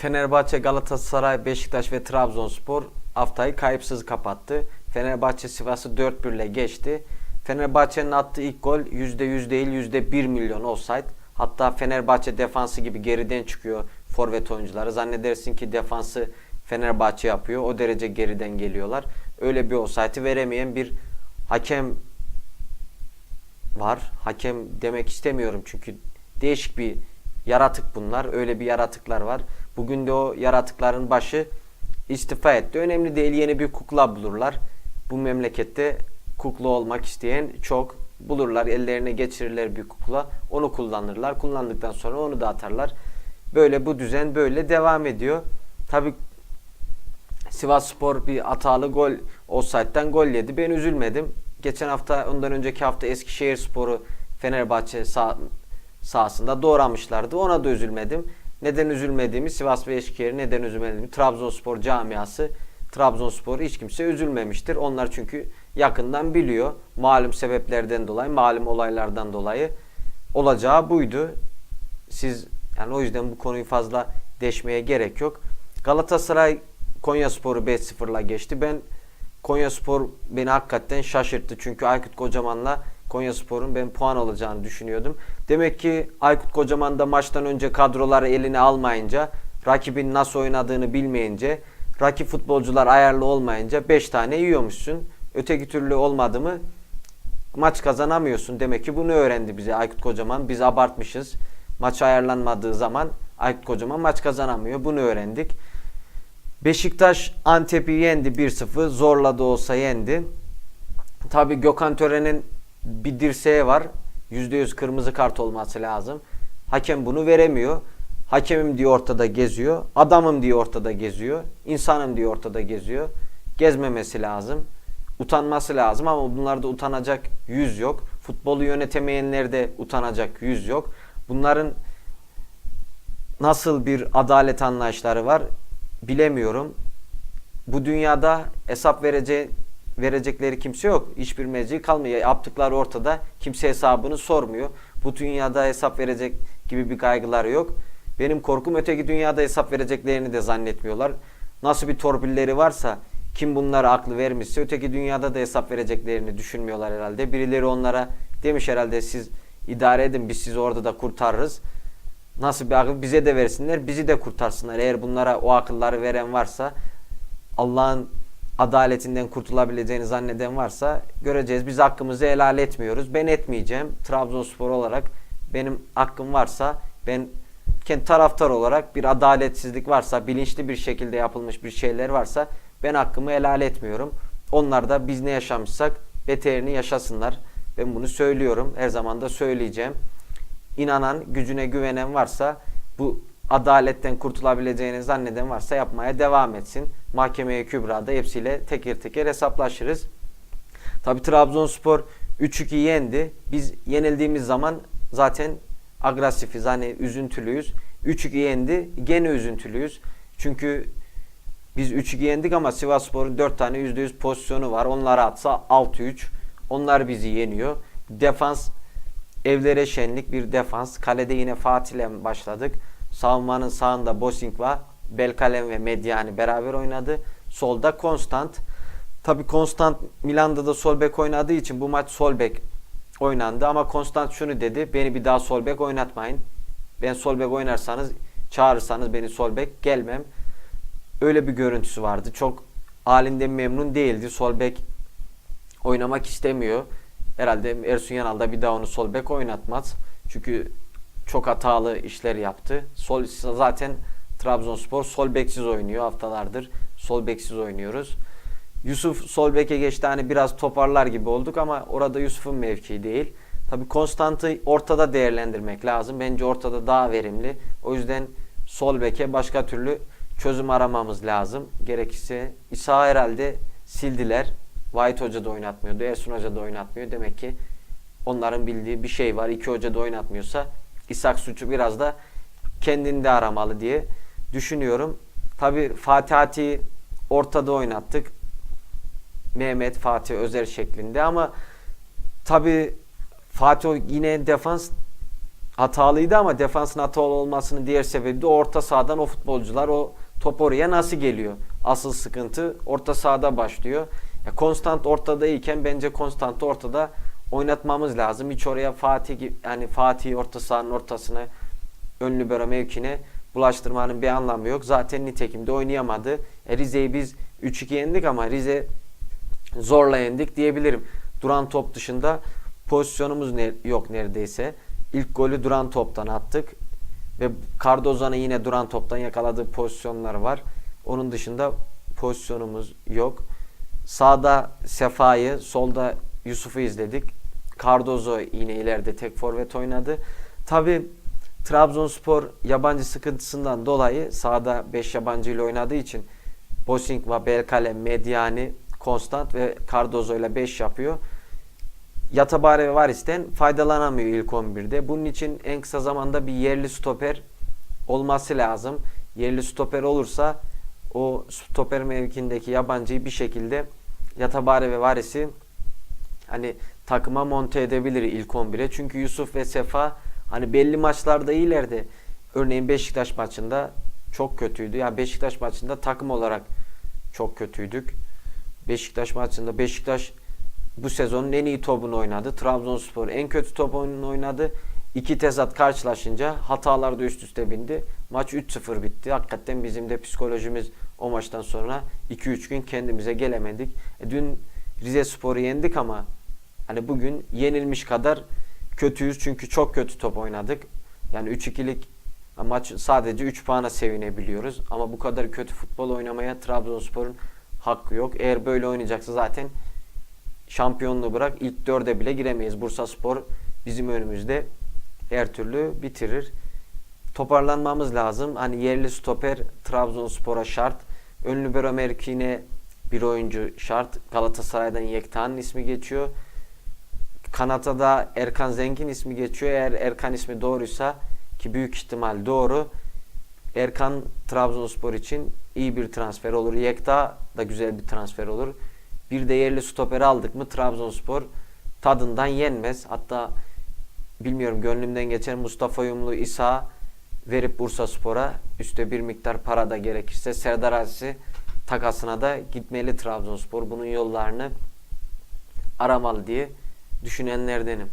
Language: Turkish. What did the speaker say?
Fenerbahçe, Galatasaray, Beşiktaş ve Trabzonspor haftayı kayıpsız kapattı. Fenerbahçe Sivas'ı 4-1 ile geçti. Fenerbahçe'nin attığı ilk gol %100 değil %1 milyon offside. Hatta Fenerbahçe defansı gibi geriden çıkıyor forvet oyuncuları. Zannedersin ki defansı Fenerbahçe yapıyor. O derece geriden geliyorlar. Öyle bir offside'ı veremeyen bir hakem var. Hakem demek istemiyorum çünkü değişik bir yaratık bunlar. Öyle bir yaratıklar var. Bugün de o yaratıkların başı istifa etti. Önemli değil yeni bir kukla bulurlar. Bu memlekette kukla olmak isteyen çok bulurlar. Ellerine geçirirler bir kukla. Onu kullanırlar. Kullandıktan sonra onu da atarlar. Böyle bu düzen böyle devam ediyor. Tabi Sivas Spor bir hatalı gol offside'den gol yedi. Ben üzülmedim. Geçen hafta ondan önceki hafta Eskişehir Sporu Fenerbahçe sah sahasında doğramışlardı. Ona da üzülmedim. Neden üzülmediğimi Sivas ve Eskişehir neden üzülmediğimi Trabzonspor camiası Trabzonspor hiç kimse üzülmemiştir. Onlar çünkü yakından biliyor. Malum sebeplerden dolayı, malum olaylardan dolayı olacağı buydu. Siz yani o yüzden bu konuyu fazla deşmeye gerek yok. Galatasaray Konyaspor'u 5-0'la geçti. Ben Konyaspor beni hakikaten şaşırttı. Çünkü Aykut Kocaman'la Konyaspor'un ben puan alacağını düşünüyordum. Demek ki Aykut Kocaman da maçtan önce kadroları eline almayınca, rakibin nasıl oynadığını bilmeyince, rakip futbolcular ayarlı olmayınca 5 tane yiyormuşsun. Öteki türlü olmadı mı maç kazanamıyorsun. Demek ki bunu öğrendi bize Aykut Kocaman. Biz abartmışız. Maç ayarlanmadığı zaman Aykut Kocaman maç kazanamıyor. Bunu öğrendik. Beşiktaş Antep'i yendi 1-0. Zorla da olsa yendi. Tabi Gökhan Tören'in bir dirseği var. %100 kırmızı kart olması lazım. Hakem bunu veremiyor. Hakemim diye ortada geziyor. Adamım diye ortada geziyor. insanım diye ortada geziyor. Gezmemesi lazım. Utanması lazım ama bunlarda utanacak yüz yok. Futbolu yönetemeyenlerde utanacak yüz yok. Bunların nasıl bir adalet anlayışları var bilemiyorum. Bu dünyada hesap verece verecekleri kimse yok. Hiçbir mevzi kalmıyor. Yaptıkları ortada. Kimse hesabını sormuyor. Bu dünyada hesap verecek gibi bir kaygıları yok. Benim korkum öteki dünyada hesap vereceklerini de zannetmiyorlar. Nasıl bir torpilleri varsa kim bunlara aklı vermişse öteki dünyada da hesap vereceklerini düşünmüyorlar herhalde. Birileri onlara demiş herhalde siz idare edin biz sizi orada da kurtarırız. Nasıl bir akıl bize de versinler bizi de kurtarsınlar. Eğer bunlara o akılları veren varsa Allah'ın adaletinden kurtulabileceğini zanneden varsa göreceğiz. Biz hakkımızı helal etmiyoruz. Ben etmeyeceğim. Trabzonspor olarak benim hakkım varsa ben kendi taraftar olarak bir adaletsizlik varsa, bilinçli bir şekilde yapılmış bir şeyler varsa ben hakkımı helal etmiyorum. Onlar da biz ne yaşamışsak beterini yaşasınlar. Ben bunu söylüyorum. Her zaman da söyleyeceğim. İnanan, gücüne güvenen varsa bu adaletten kurtulabileceğini zanneden varsa yapmaya devam etsin. Mahkemeye Kübra'da hepsiyle teker teker hesaplaşırız. Tabi Trabzonspor 3-2 yendi. Biz yenildiğimiz zaman zaten agresifiz. Hani üzüntülüyüz. 3-2 yendi. Gene üzüntülüyüz. Çünkü biz 3-2 yendik ama Sivasspor'un 4 tane %100 pozisyonu var. Onları atsa 6-3. Onlar bizi yeniyor. Defans evlere şenlik bir defans. Kalede yine Fatih'le başladık. Savunmanın sağında Bosing var. Belkalem ve Mediani beraber oynadı. Solda Konstant. Tabi Konstant Milan'da da sol bek oynadığı için bu maç sol bek oynandı ama Konstant şunu dedi. Beni bir daha sol bek oynatmayın. Ben sol bek oynarsanız çağırırsanız beni sol bek gelmem. Öyle bir görüntüsü vardı. Çok halinden memnun değildi. Sol bek oynamak istemiyor. Herhalde Ersun Yanal da bir daha onu sol bek oynatmaz. Çünkü çok hatalı işler yaptı. Sol zaten Trabzonspor sol beksiz oynuyor haftalardır. Sol beksiz oynuyoruz. Yusuf sol beke geçti hani biraz toparlar gibi olduk ama orada Yusuf'un mevkii değil. Tabi Konstant'ı ortada değerlendirmek lazım. Bence ortada daha verimli. O yüzden sol beke başka türlü çözüm aramamız lazım. Gerekirse İsa herhalde sildiler. White Hoca da oynatmıyordu. Ersun Hoca da oynatmıyor. Demek ki onların bildiği bir şey var. İki hoca da oynatmıyorsa İshak suçu biraz da kendinde aramalı diye düşünüyorum. Tabi Fatih'i ortada oynattık. Mehmet Fatih Özer şeklinde ama tabi Fatih yine defans hatalıydı ama defansın hatalı olmasının diğer sebebi de orta sahadan o futbolcular o top oraya nasıl geliyor? Asıl sıkıntı orta sahada başlıyor. Ya konstant ortada iken bence konstantı ortada oynatmamız lazım. Hiç oraya Fatih yani Fatih orta sahanın ortasına ön libero mevkine bulaştırmanın bir anlamı yok. Zaten nitekim de oynayamadı. E, Rize'yi biz 3-2 yendik ama Rize zorla yendik diyebilirim. Duran top dışında pozisyonumuz ne, yok neredeyse. İlk golü duran toptan attık. Ve Cardoza'nın yine duran toptan yakaladığı pozisyonlar var. Onun dışında pozisyonumuz yok. Sağda Sefa'yı, solda Yusuf'u izledik. Cardozo yine ileride tek forvet oynadı. Tabi Trabzonspor yabancı sıkıntısından dolayı sahada 5 yabancı ile oynadığı için Bosingva, Belkale, Mediani, Konstant ve Cardozo ile 5 yapıyor. Yatabare ve Varis'ten faydalanamıyor ilk 11'de. Bunun için en kısa zamanda bir yerli stoper olması lazım. Yerli stoper olursa o stoper mevkindeki yabancıyı bir şekilde Yatabare ve Varis'i hani takıma monte edebilir ilk 11'e. Çünkü Yusuf ve Sefa hani belli maçlarda iyilerdi. Örneğin Beşiktaş maçında çok kötüydü. Yani Beşiktaş maçında takım olarak çok kötüydük. Beşiktaş maçında Beşiktaş bu sezonun en iyi topunu oynadı. Trabzonspor en kötü topunu oynadı. İki tezat karşılaşınca hatalar da üst üste bindi. Maç 3-0 bitti. Hakikaten bizim de psikolojimiz o maçtan sonra 2-3 gün kendimize gelemedik. E, dün Rize Spor'u yendik ama hani bugün yenilmiş kadar kötüyüz çünkü çok kötü top oynadık. Yani 3-2'lik maç sadece 3 puana sevinebiliyoruz. Ama bu kadar kötü futbol oynamaya Trabzonspor'un hakkı yok. Eğer böyle oynayacaksa zaten şampiyonluğu bırak ilk dörde bile giremeyiz. Bursa Spor bizim önümüzde her türlü bitirir. Toparlanmamız lazım. Hani yerli stoper Trabzonspor'a şart. Ön libero mevkiine bir oyuncu şart. Galatasaray'dan Yekta'nın ismi geçiyor. Kanata da Erkan Zengin ismi geçiyor. Eğer Erkan ismi doğruysa ki büyük ihtimal doğru. Erkan Trabzonspor için iyi bir transfer olur. Yekta da güzel bir transfer olur. Bir de yerli stoperi aldık mı Trabzonspor tadından yenmez. Hatta bilmiyorum gönlümden geçen Mustafa Yumlu İsa verip Bursa Spor'a üstte bir miktar para da gerekirse Serdar Aziz takasına da gitmeli Trabzonspor. Bunun yollarını aramalı diye düşünenlerdenim.